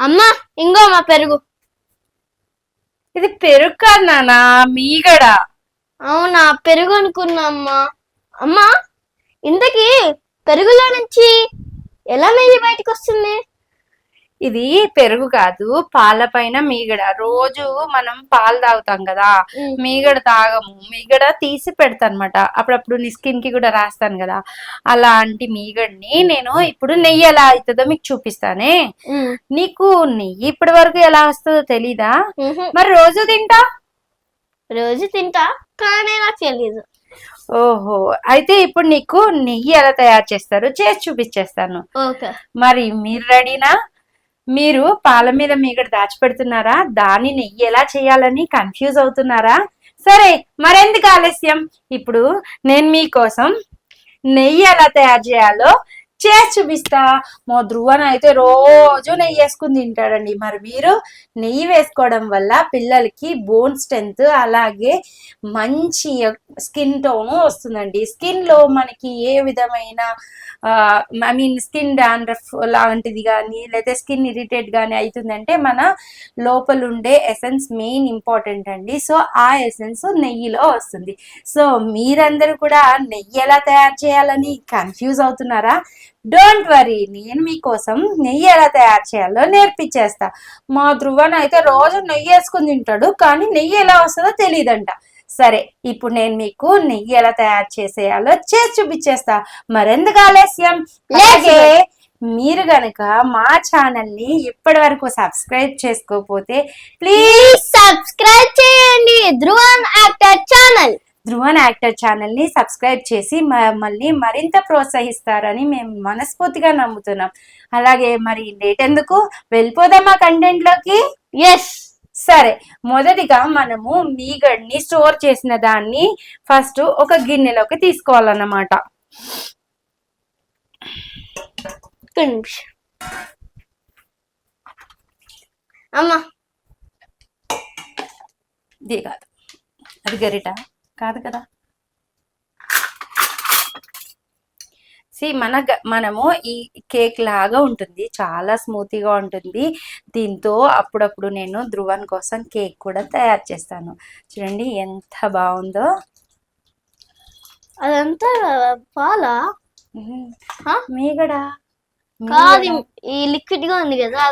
అమ్మా ఇంకో మా పెరుగు. ఇది పెరుగు కాదు నాన్న మీగడ. అవునా పెరుగు అనుకున్నా అమ్మా. అమ్మా ఇంతకీ పెరుగులో నుంచి ఎలా నెయ్యి బయటకు వస్తుంది ఇది పెరుగు కాదు పాల పైన మీగడ. రోజు మనం పాలు తాగుతాం కదా. మీగడ తాగము. మీగడ తీసి పెడతానమాట. అప్పుడప్పుడు నీ స్కిన్కి కూడా రాస్తాను కదా. అలాంటి మీగడని నేను ఇప్పుడు నెయ్యి ఎలా అవుతుందో మీకు చూపిస్తానే. నీకు నెయ్యి ఇప్పటి వరకు ఎలా వస్తుందో తెలీదా. మరి రోజు తింటా? రోజు తింటా కానీ నాకు తెలీదు. ఓహో. అయితే ఇప్పుడు నీకు నెయ్యి ఎలా తయారు చేస్తారు చేసి చూపించేస్తాను. మరి మీరు రెడీనా? మీరు పాల మీద మీగడ దాచిపెడుతున్నారా? దాన్ని నెయ్యి ఎలా చేయాలని కన్ఫ్యూజ్ అవుతున్నారా? సరే మరెందుకు ఆలస్యం? ఇప్పుడు నేను మీకోసం నెయ్యి ఎలా తయారు చేయాలో చేసి చూపిస్తా. మా ధ్రువన్ అయితే రోజు నెయ్యి వేసుకుని తింటాడండి. మరి మీరు నెయ్యి వేసుకోవడం వల్ల పిల్లలకి బోన్ స్ట్రెంత్ అలాగే మంచి స్కిన్ టోన్ వస్తుందండి. స్కిన్లో మనకి ఏ విధమైన ఐ మీన్ స్కిన్ డాండ్రఫ్ లాంటిది కానీ లేదా స్కిన్ ఇరిటేట్ కానీ అవుతుందంటే మన లోపల ఉండే ఎసెన్స్ మెయిన్ ఇంపార్టెంట్ అండి. సో ఆ ఎసెన్స్ నెయ్యిలో వస్తుంది. సో మీరందరూ కూడా నెయ్యి ఎలా తయారు చేయాలని కన్ఫ్యూజ్ అవుతున్నారా? డోంట్ వరీ నేను మీకోసం నెయ్యి ఎలా తయారు చేయాలో నేర్పించేస్తా. మా ధ్రువన్ అయితే రోజు నెయ్యి వేసుకుని తింటాడు కానీ నెయ్యి ఎలా వస్తుందో తెలియదంట సరే ఇప్పుడు నేను మీకు నెయ్యి ఎలా తయారు చేసేయాలో చేసి చూపించేస్తా. మరెందుకు ఆలస్యం? అలాగే మీరు గనక మా ఛానల్ని ఇప్పటి వరకు సబ్స్క్రైబ్ చేసుకోకపోతే ప్లీజ్ ప్లీజ్ సబ్స్క్రైబ్ చేయండి Dhruvan actor channel Dhruvan actor ఛానల్ని సబ్స్క్రైబ్ చేసి మమ్మల్ని మరింత ప్రోత్సహిస్తారని మేము మనస్ఫూర్తిగా నమ్ముతున్నాం. అలాగే మరి లేట్ ఎందుకు? వెళ్ళిపోదామా కంటెంట్లోకి ఎస్ సరే. మొదటిగా మనము మీగడ్ని స్టోర్ చేసిన దాన్ని ఫస్ట్ ఒక గిన్నెలోకి తీసుకోవాలన్నమాట. అమ్మా. ఇది కాదు. అది గరిట. కాదు కదా. సి మన మనము ఈ కేక్ లాగా ఉంటుంది. చాలా స్మూతీగా ఉంటుంది. దీంతో అప్పుడప్పుడు నేను ధ్రువన్ కోసం కేక్ కూడా తయారు చేస్తాను. చూడండి ఎంత బాగుందో. అదంతా పాలా? మీగడ కాదు. ఈ లిక్విడ్గా ఉంది కదా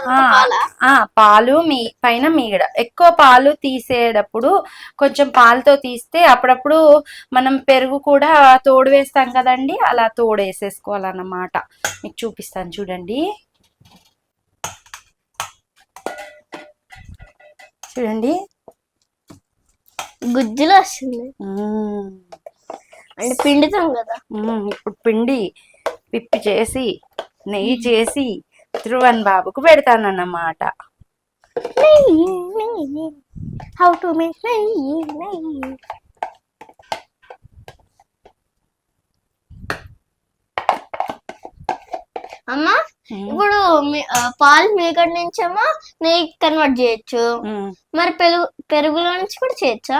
పాలా మీ పైన మీగడ ఎక్కువ పాలు తీసేటప్పుడు కొంచెం పాలతో తీస్తే అప్పుడప్పుడు మనం పెరుగు కూడా తోడు వేస్తాం కదండి అలా తోడు వేసేసుకోవాలన్నమాట మీకు చూపిస్తాను చూడండి చూడండి గుజ్జులో వస్తుంది. అంటే పిండితాం కదా. ఇప్పుడు పిండి పిప్పి చేసి నెయ్యి చేసి ధ్రువన్ బాబుకు పెడతానన్నమాట. హౌ టు మేక్ నెయ్యి నెయ్యి. అమ్మా మ్మ్. ఇప్పుడు పాలు మీగడ నుంచేమో నెయ్యి కన్వర్ట్ చేయొచ్చు. మరి పెరుగు పెరుగులో నుంచి కూడా చేయొచ్చా?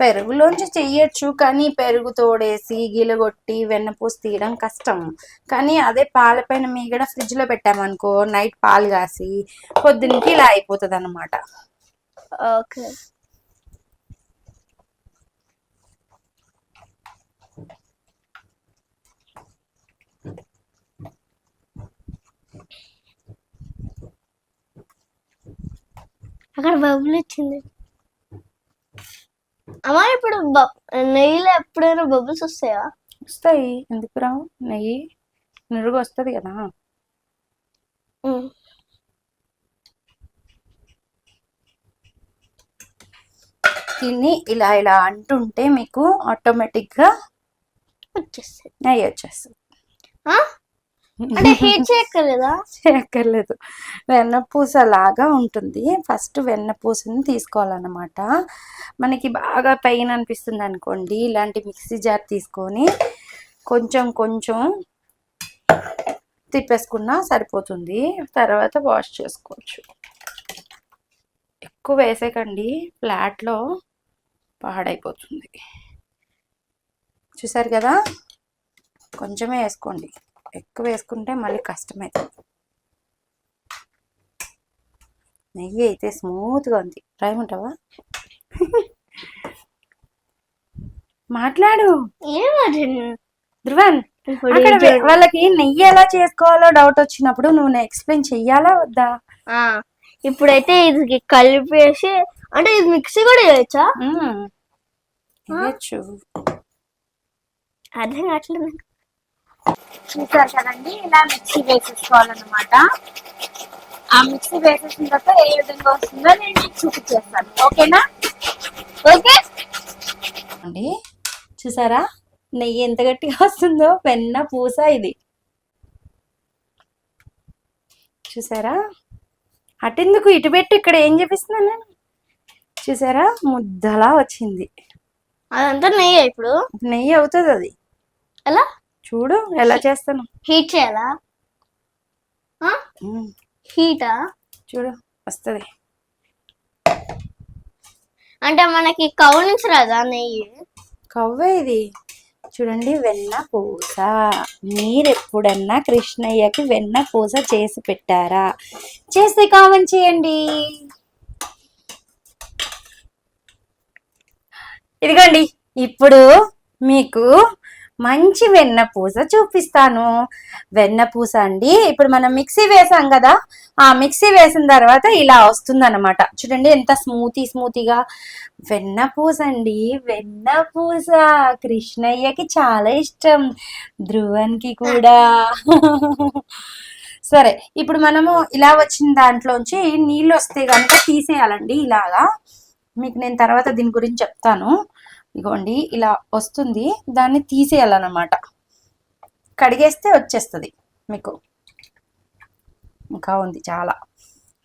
పెరుగులోంచి చెయ్యొచ్చు కానీ పెరుగు తోడేసి గిలగొట్టి వెన్నపూసి తీయడం కష్టం. కానీ అదే పాలపైన మీగడ ఫ్రిడ్జ్లో పెట్టామనుకో నైట్ పాలు కాసి పొద్దున్నకి ఇలా అయిపోతుంది అనమాట ఓకే. అక్కడ బబుల్ వచ్చింది. అమ్మా ఇప్పుడు నెయ్యిలో ఎప్పుడైనా బబుల్స్ వస్తాయా? వస్తాయి. ఎందుకు రావు నెయ్యి నురుగు వస్తుంది కదా. దీన్ని ఇలా ఇలా అంటుంటే మీకు ఆటోమేటిక్గా వచ్చేస్తాయి. నెయ్యి వచ్చేస్తుంది. ఆ? అంటే హీట్ చేయక్కర్లేదా? చేయక్కర్లేదు. వెన్నపూస లాగా ఉంటుంది. ఫస్ట్ వెన్నపూసని తీసుకోవాలన్నమాట. మనకి బాగా పెయిన్ అనిపిస్తుంది అనుకోండి ఇలాంటి మిక్సీ జార్ తీసుకొని కొంచెం కొంచెం తిప్పేసుకున్నా సరిపోతుంది. తర్వాత వాష్ చేసుకోవచ్చు. ఎక్కువ వేసేకండి ఫ్లాట్లో పాడైపోతుంది. చూసారు కదా? కొంచెమే వేసుకోండి. ఎక్కువ వేసుకుంటే మళ్ళీ కష్టమవుతుంది నెయ్యి అయితే స్మూత్గా ఉంది. రాయమంటావా మాట్లాడు. ఏమది ధ్రువన్ వాళ్ళకి నెయ్యి ఎలా చేసుకోవాలో డౌట్ వచ్చినప్పుడు నువ్వు ఎక్స్ప్లెయిన్ చెయ్యాలా వద్దా? ఇప్పుడైతే ఇది కలిపేసి అంటే ఇది మిక్సీ కూడా చేయొచ్చా. అర్థం కావట్లేదు చూసారు కదండి ఇలా మిక్సీ వేసేసుకోవాలన్నమాట. ఆ మిక్సీ వేసేసిన తర్వాత ఏ విధంగా వస్తుందో నేను మీకు చూపించేస్తాను. ఓకేనా? ఓకే? అండి చూసారా? నెయ్యి ఎంత గట్టిగా వస్తుందో వెన్న పూస ఇది. చూసారా? అటెందుకు ఇటు పెట్టి ఇక్కడ ఏం చూపిస్తున్నాను నేను? చూసారా? ముద్దలా వచ్చింది. అదంతా నెయ్యి ఇప్పుడు? నెయ్యి అవుతుంది అది. ఎలా? చూడు ఎలా చేస్తాను. హీట్ చేయాలా? హీటా చూడు వస్తుంది. అంటే మనకి కవు నుంచి రాదా నెయ్యి? కవ్వే ఇది. చూడండి వెన్న పూస. మీరు ఎప్పుడన్నా కృష్ణయ్యకి వెన్న పూస చేసి పెట్టారా? చేస్తే కామెంట్ చేయండి. ఇదిగోండి ఇప్పుడు మీకు మంచి వెన్న పూస చూపిస్తాను. వెన్న పూస అండి. ఇప్పుడు మనం మిక్సీ వేసాం కదా ఆ మిక్సీ వేసిన తర్వాత ఇలా వస్తుందన్నమాట. చూడండి ఎంత స్మూతీ స్మూతీగా. వెన్న పూస అండి. వెన్న పూస. కృష్ణయ్యకి చాలా ఇష్టం. ధ్రువన్కి కూడా. సరే ఇప్పుడు మనము ఇలా వచ్చిన దాంట్లోంచి నీళ్ళు వస్తే కనుక తీసేయాలండి ఇలాగా. మీకు నేను తర్వాత దీని గురించి చెప్తాను. ఇగోండి ఇలా వస్తుంది. దాన్ని తీసేయాలన్నమాట. కడిగేస్తే వచ్చేస్తుంది మీకు. ఇంకా ఉంది చాలా.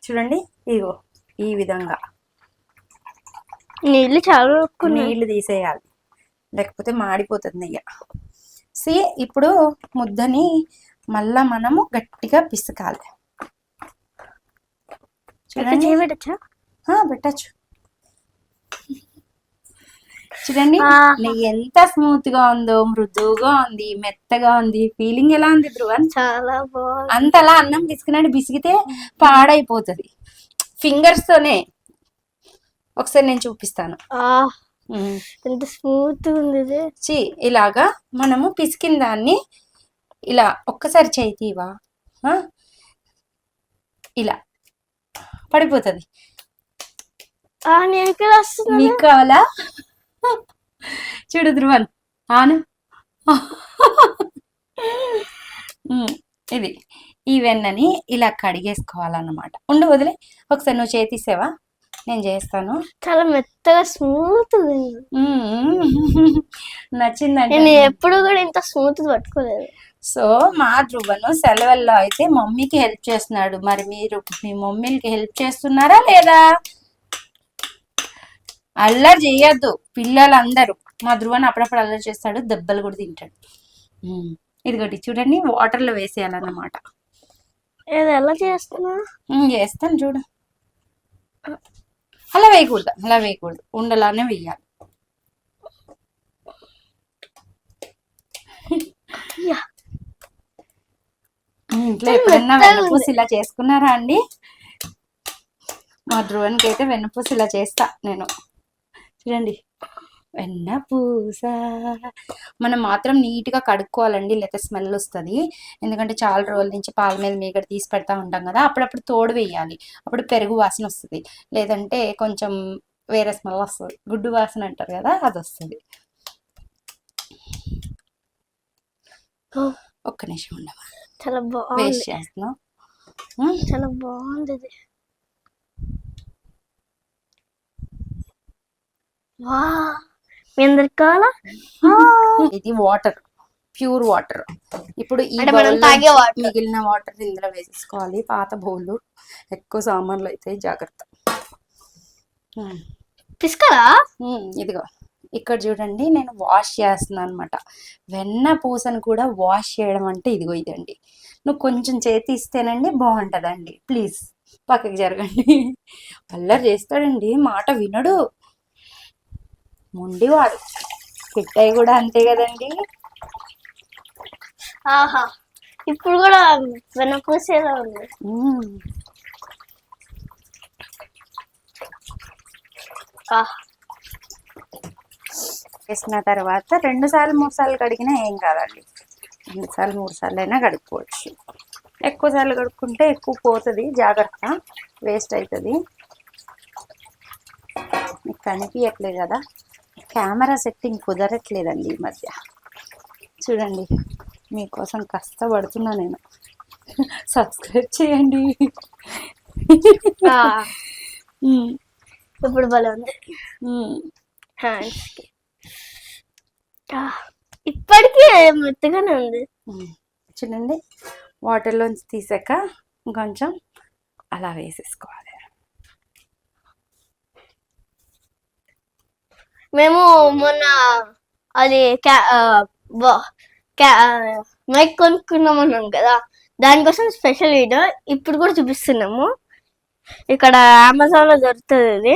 చూడండి ఇగో ఈ విధంగా. నీళ్ళు చాలా. నీళ్ళు తీసేయాలి. లేకపోతే మాడిపోతుంది నెయ్యి. సి ఇప్పుడు ముద్దని మళ్ళా మనము గట్టిగా పిసకాలి. చూడండి. పెట్టచ్చు. చూడండి. నెయ్యి ఎంత స్మూత్గా ఉందో మృదువుగా ఉంది మెత్తగా ఉంది. ఫీలింగ్ ఎలా ఉంది ధ్రువన్ చాలా బాగుంది. అంతలా అన్నం పిసికినట్టు బిసిగితే పాడైపోతుంది. ఫింగర్స్ తోనే ఒకసారి నేను చూపిస్తాను. ఎంత స్మూత్ ఉంది చి ఇలాగా మనము పిసికిన దాన్ని ఇలా ఒక్కసారి చేయి తీవా? ఆ? ఇలా. పడిపోతుంది. మీకు కావాలా? చూడు ధ్రువన్ ఆను. ఉమ్, ఇది. ఈ వెన్నని ఇలా కడిగేసుకోవాలన్నమాట. ఉండు వదిలే. ఒకసారి నువ్వు చేతిసేవా నేను చేస్తాను. చాలా మెత్తగా స్మూత్ నచ్చిందండి నేను ఎప్పుడు కూడా ఇంత స్మూత్ పట్టుకోలేదు. సో మా ధ్రువను సెలవుల్లో అయితే మమ్మీకి హెల్ప్ చేస్తున్నాడు. మరి మీరు మీ మమ్మీకి హెల్ప్ చేస్తున్నారా లేదా? అల్లరి చేయొద్దు. పిల్లలందరూ. మా ధ్రువన్ అప్పుడప్పుడు అల్లరి చేస్తాడు దెబ్బలు కూడా తింటాడు. ఇదిగోటి చూడండి వాటర్లో వేసేయాలన్నమాట ఎలా చేస్తున్నా? చేస్తాను చూడు. అలా వేయకూడదు అలా వేయకూడదు. ఉండలానే వేయాలి. ఇంట్లో ఎప్పుడన్నా వెన్నపూస ఇలా చేసుకున్నారా అండి? మా ధ్రువన్కి అయితే వెన్నపూస ఇలా చేస్తా నేను. చూడండి. వెన్నపూస మనం మాత్రం నీట్గా కడుక్కోవాలండి. లేకపోతే స్మెల్ వస్తుంది. ఎందుకంటే చాలా రోజుల నుంచి పాల మీద మీగడ తీసి పెడతా ఉంటాం కదా అప్పుడప్పుడు తోడు వేయాలి. అప్పుడు పెరుగు వాసన వస్తుంది. లేదంటే కొంచెం వేరే స్మెల్ వస్తుంది. గుడ్డు వాసన అంటారు కదా అది వస్తుంది. ఒక్క నిమిషం ఉండవా? చాలా బాగుంది. వేస్ట్ చేస్తున్నాం. చాలా బాగుంది ఇది వా మీ అందరికి కావాలా? ఇది వాటర్ ప్యూర్ వాటర్. ఇప్పుడు ఈ అంటే మనం bowl తాగే లోంచి water. మిగిలిన వాటర్ ఇందులో వేసేసుకోవాలి. పాత బౌల్ ఎక్కువ సామాన్లు అయితే జాగ్రత్త. ఉమ్, ఇదిగో. ఇక్కడ చూడండి నేను వాష్ చేస్తున్నాను అనమాట వెన్న పూసను కూడా వాష్ చేయడం అంటే ఇదిగో ఇదండి. నువ్వు కొంచెం చేతి ఇస్తేనండి బాగుంటుందండి. ప్లీజ్ పక్కకి జరగండి. అల్లరి చేస్తాడండి మాట వినడు. మొండివాడు. కిట్టయ్య కూడా అంతే కదండి. ఆహా ఇప్పుడు కూడా వెనపూసేలా ఉంది. వేసిన తర్వాత రెండు సార్లు మూడు సార్లు కడిగినా ఏం కాదండి. రెండు సార్లు మూడు సార్లు అయినా కడుక్కోవచ్చు. ఎక్కువ సార్లు కడుక్కుంటే ఎక్కువ పోతుంది జాగ్రత్త. వేస్ట్ అవుతుంది మీకు కనిపించట్లేదు కదా. కెమెరా సెట్టింగ్ కుదరట్లేదండి ఈ మధ్య. చూడండి మీకోసం కష్టపడుతున్నా నేను. సబ్స్క్రైబ్ చేయండి. ఇప్పుడు భలే ఉంది. ఇప్పటికీ మెత్తగానే ఉంది. చూడండి వాటర్లోంచి తీసాక కొంచెం అలా వేసేసుకోవాలి. మేము మొన్న అది మైక్ కొనుక్కున్నాం అన్నాం కదా. దానికోసం స్పెషల్ వీడియో ఇప్పుడు కూడా చూపిస్తున్నాము. ఇక్కడ అమెజాన్లో దొరుకుతుంది ఇది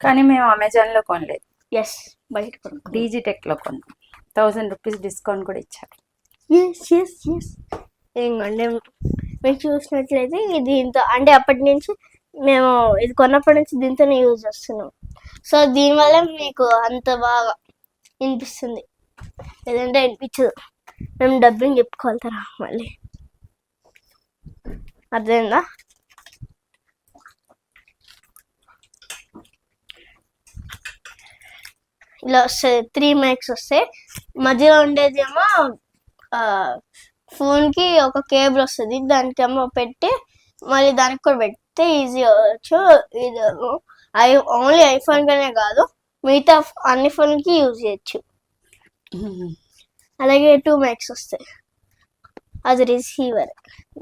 కానీ మేము అమెజాన్లో కొనలేదు. ఎస్ బయట కొనుక్కున్నాం. డీజీటెక్లో కొన్నాం. థౌజండ్ రూపీస్ డిస్కౌంట్ కూడా ఇచ్చారు. ఎస్ ఎస్ ఎస్ ఇంకోండి మీరు చూసినట్లయితే దీంతో అంటే అప్పటి నుంచి మేము ఇది కొన్నప్పటి నుంచి దీంతోనే యూజ్ చేస్తున్నాం. సో దీనివల్ల మీకు అంత బాగా వినిపిస్తుంది లేదంటే వినిపించదు మేము డబ్బింగ్ చెప్పుకోవాలి తర్వాత మళ్ళీ. అర్థమైందా? ఇలా వస్తాయి త్రీ మైక్స్ వస్తాయి మధ్యలో ఉండేదేమో ఏమో ఫోన్కి ఒక కేబుల్ వస్తుంది. దానికేమో పెట్టి మళ్ళీ దానికి కూడా పెడితే ఈజీ అవ్వచ్చు. ఇది ఐ ఓన్లీ ఐఫోన్ కనే కాదు మిగతా అన్ని ఫోన్కి యూజ్ చేయొచ్చు. అలాగే టూ మైక్స్ వస్తాయి. అది రిసీవర్.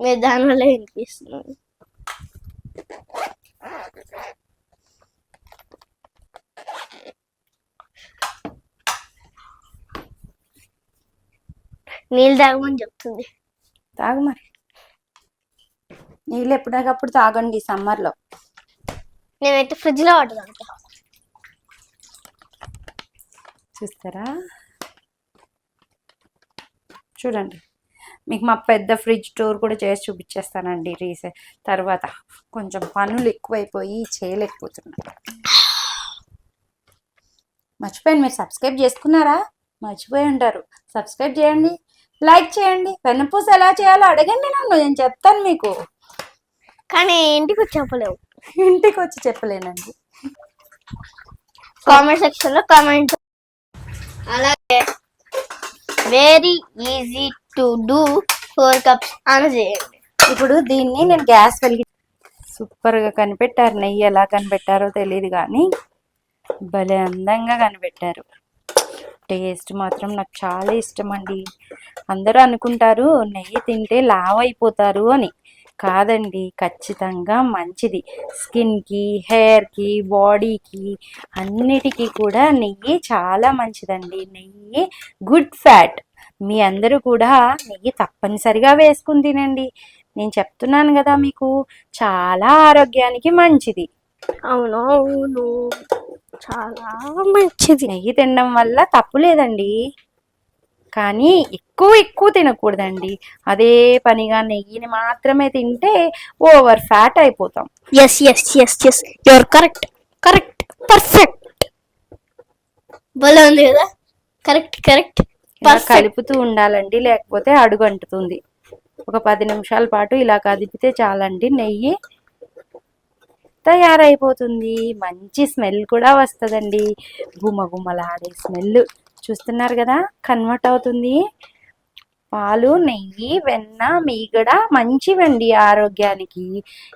మీరు దానివల్ల వినిపిస్తుంది నీళ్ళు తాగమని చెప్తుంది. తాగు మరి. నీళ్ళు ఎప్పటికప్పుడు తాగండి సమ్మర్లో. నేనైతే ఫ్రిడ్జ్లో వాటర్ తాగుతా చూస్తారా? చూడండి. మీకు మా పెద్ద ఫ్రిడ్జ్ టూర్ కూడా చేసి చూపించేస్తానండి రీసే తర్వాత. కొంచెం పనులు ఎక్కువైపోయి చేయలేకపోతున్నాను మర్చిపోయాను మీరు సబ్స్క్రైబ్ చేసుకున్నారా? మర్చిపోయి ఉంటారు. సబ్స్క్రైబ్ చేయండి లైక్ చేయండి వెన్నపూస ఎలా చేయాలో అడగండి నన్ను నేను చెప్తాను మీకు. కానీ ఇంటికి చెప్పలేవు ఇంటికి వచ్చి చెప్పలేనండి. కామెంట్ సెక్షన్లో కామెంట్. అలాగే very easy to do four cups అని చేయండి. ఇప్పుడు దీన్ని నేను గ్యాస్ వెలిగి సూపర్గా కనిపెట్టారు. నెయ్యి ఎలా కనిపెట్టారో తెలియదు కానీ భలే అందంగా కనిపెట్టారు. టేస్ట్ మాత్రం నాకు చాలా ఇష్టం అండి అందరూ అనుకుంటారు నెయ్యి తింటే లావ్ అయిపోతారు అని. కాదండి ఖచ్చితంగా మంచిది. స్కిన్కి హెయిర్కి బాడీకి అన్నిటికీ కూడా నెయ్యి చాలా మంచిదండి. నెయ్యి గుడ్ ఫ్యాట్. మీ అందరూ కూడా నెయ్యి తప్పనిసరిగా వేసుకుని తినండి. నేను చెప్తున్నాను కదా మీకు చాలా ఆరోగ్యానికి మంచిది. అవును అవును చాలా మంచిది. నెయ్యి తినడం వల్ల తప్పు లేదండి. కానీ ఎక్కువ ఎక్కువ తినకూడదండి. అదే పనిగా నెయ్యిని మాత్రమే తింటే ఓవర్ ఫ్యాట్ అయిపోతాం. Yes yes yes yes your correct correct perfect భలే ఉంది కదా? కరెక్ట్ కరెక్ట్ కలుపుతూ ఉండాలండి లేకపోతే అడుగు అంటుతుంది ఒక పది నిమిషాల పాటు ఇలా కదిపితే చాలండి నెయ్యి. తయారైపోతుంది. మంచి స్మెల్ కూడా వస్తుందండి. గుమ గుమలాడే స్మెల్ చూస్తున్నారు కదా కన్వర్ట్ అవుతుంది. పాలు నెయ్యి వెన్న మీగడ మంచివండి ఆరోగ్యానికి.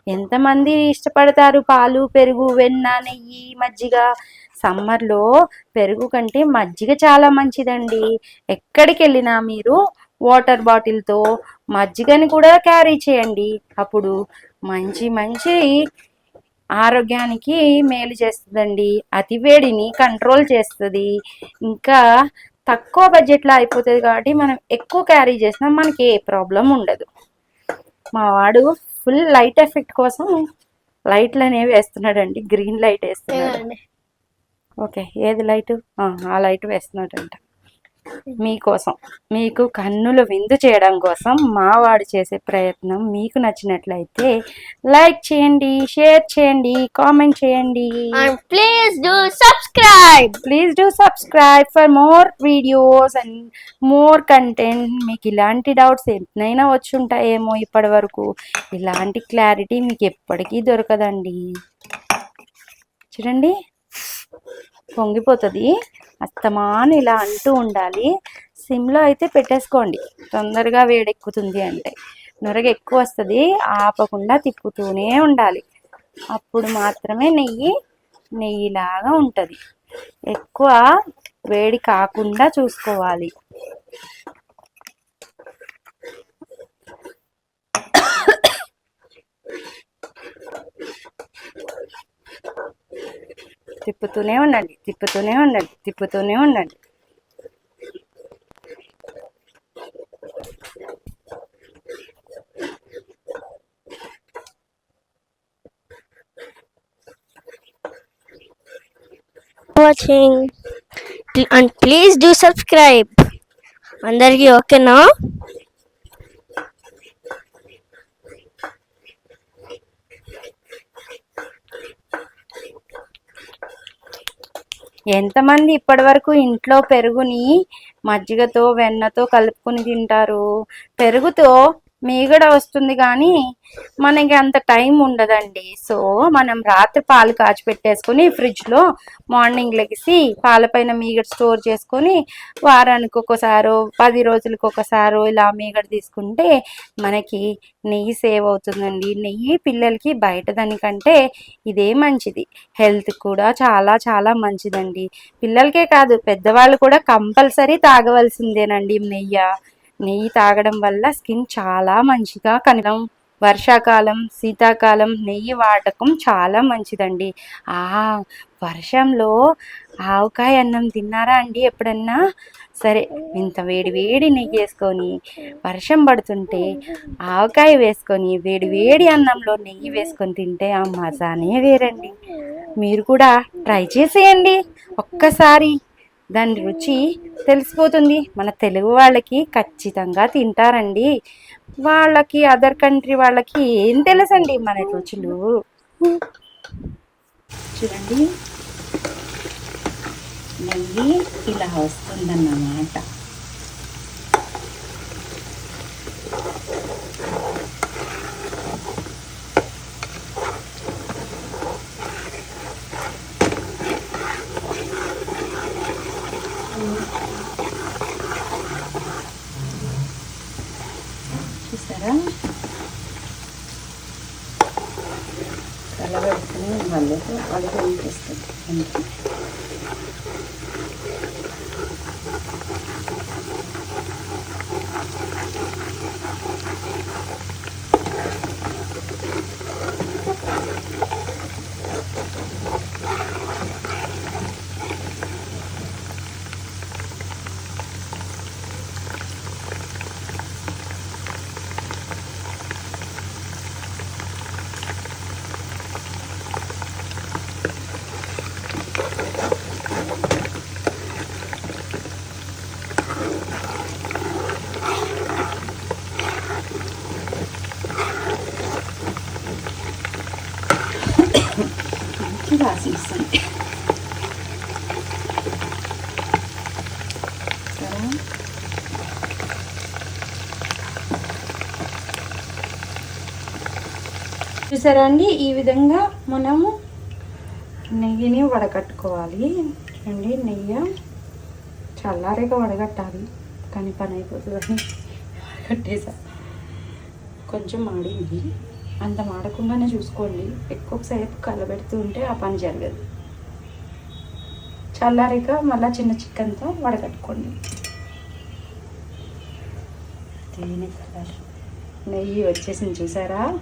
ఎంతమంది ఇష్టపడతారు పాలు పెరుగు వెన్న నెయ్యి మజ్జిగ? సమ్మర్లో పెరుగు కంటే మజ్జిగ చాలా మంచిదండి. ఎక్కడికి వెళ్ళినా మీరు వాటర్ బాటిల్తో మజ్జిగని కూడా క్యారీ చేయండి. అప్పుడు మంచి మంచి ఆరోగ్యానికి మేలు చేస్తుందండి. అతి వేడిని కంట్రోల్ చేస్తుంది. ఇంకా తక్కువ బడ్జెట్లో అయిపోతుంది కాబట్టి మనం ఎక్కువ క్యారీ చేసినా మనకి ఏ ప్రాబ్లం ఉండదు. మా వాడు ఫుల్ లైట్ ఎఫెక్ట్ కోసం లైట్లు అనేవి వేస్తున్నాడండి. గ్రీన్ లైట్ వేస్తున్నాడు. ఓకే ఏది లైట్? ఆ లైట్ వేస్తున్నాడంట. మీకోసం మీకు కన్నుల విందు చేయడం కోసం మా వాడు చేసే ప్రయత్నం మీకు నచ్చినట్లయితే లైక్ చేయండి షేర్ చేయండి కామెంట్ చేయండి. Please do subscribe. Please do subscribe for more videos and more content. మీకు ఇలాంటి డౌట్స్ ఎన్నైనా వచ్చి ఉంటాయేమో ఇప్పటి వరకు ఇలాంటి క్లారిటీ మీకు ఎప్పటికీ దొరకదండి. చూడండి. పొంగిపోతుంది. అస్తమాను ఇలా అంటూ ఉండాలి. సిమ్లో అయితే పెట్టేసుకోండి. తొందరగా వేడెక్కుతుంది అంటే. నొరగ ఎక్కువ వస్తుంది ఆపకుండా తిప్పుతూనే ఉండాలి. అప్పుడు మాత్రమే నెయ్యి నెయ్యిలాగా ఉంటుంది. ఎక్కువ వేడి కాకుండా చూసుకోవాలి. తిప్పుతూనే ఉండండి తిప్పుతూనే ఉండండి తిప్పుతూనే ఉండండి. Watching and please do subscribe అందరికీ ఓకేనా? ఎంతమంది ఇప్పటి వరకు ఇంట్లో పెరుగుని మజ్జిగతో వెన్నతో కలుపుకొని తింటారు? పెరుగుతో మీగడ వస్తుంది కానీ మనకి అంత టైం ఉండదండి. సో మనం రాత్రి పాలు కాచి పెట్టేసుకొని ఫ్రిడ్జ్లో మార్నింగ్ లెగిసి పాలపైన మీగడ స్టోర్ చేసుకొని వారానికి ఒకసారో పది రోజులకు ఒకసారో ఇలా మీగడ తీసుకుంటే మనకి నెయ్యి సేవ్ అవుతుందండి. నెయ్యి పిల్లలకి బయట దానికంటే ఇదే మంచిది. హెల్త్ కూడా చాలా చాలా మంచిదండి. పిల్లలకే కాదు పెద్దవాళ్ళు కూడా కంపల్సరీ తాగవలసిందేనండి నెయ్యి. నెయ్యి తాగడం వల్ల స్కిన్ చాలా మంచిగా కనడం వర్షాకాలం శీతాకాలం నెయ్యి వాడకం చాలా మంచిదండి. ఆ వర్షంలో ఆవకాయ అన్నం తిన్నారా అండి ఎప్పుడన్నా? సరే ఇంత వేడి వేడి నెయ్యి వేసుకొని వర్షం పడుతుంటే ఆవకాయ వేసుకొని వేడి వేడి అన్నంలో నెయ్యి వేసుకొని తింటే ఆ మజానే వేరండి. మీరు కూడా ట్రై చేసేయండి. ఒక్కసారి దాని రుచి తెలిసిపోతుంది. మన తెలుగు వాళ్ళకి ఖచ్చితంగా తింటారండి. వాళ్ళకి అదర్ కంట్రీ వాళ్ళకి ఏం తెలుసండి మన రుచులు? చూడండి. నెయ్యి ఇలా వస్తుందన్నమాట చూసారా కలబెడుతుని మళ్ళీ అడుగు అనిపిస్తుంది అంతే మంచి వాసన వస్తుంది సరే చూసారా అండి? ఈ విధంగా మనము నెయ్యిని వడకట్టుకోవాలి. చూడండి నెయ్యి చల్లారేగా వడగట్టాలి. కానీ పని అయిపోతుందని వడగట్టేసా. కొంచెం మాడింది. అంత మాడకుండానే చూసుకోండి. ఎక్కువసేపు కలబెడుతూ ఉంటే ఆ పని జరగదు. చల్లారిక మళ్ళీ చిన్న చికెన్తో వడకట్టుకోండి తేనె కలర్. నెయ్యి వచ్చేసింది చూసారా?